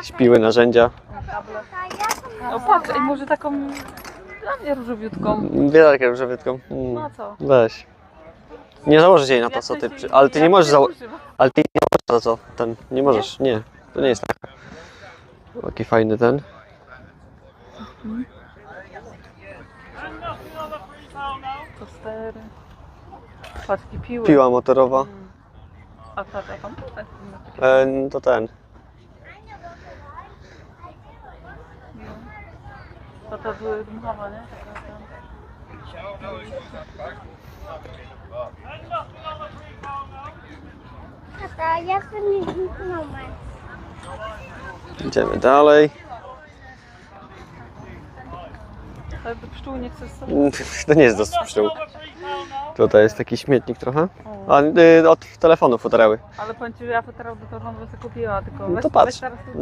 Jakieś piły, narzędzia. Kable. Ja O patrz, ej, może taką dla mnie różowiutką. Wielarkę różowiutką. Mm. No co? Weź. Nie założysz jej na to, co ty... Przy... Ale ty nie możesz założyć... Ale ty nie możesz to, co? Ten... Nie możesz. Nie. To nie jest taka. Jaki fajny ten. Tostery. Paczki piły. Piła motorowa. A? Tak, no, takie- E, no to ten. To ta były dmuchowa, nie? Taka, ta... Tata, ja chcę mieć numer. Idziemy dalej. Ale do pszczół nie chcesz sobie? Mm, To nie jest do pszczół. Tutaj jest taki śmietnik trochę. A y, od telefonu futereły. Ale powiem Ci, że ja futerał do telefonu bym sobie kupiła, tylko No weź, to patrz. weź teraz tu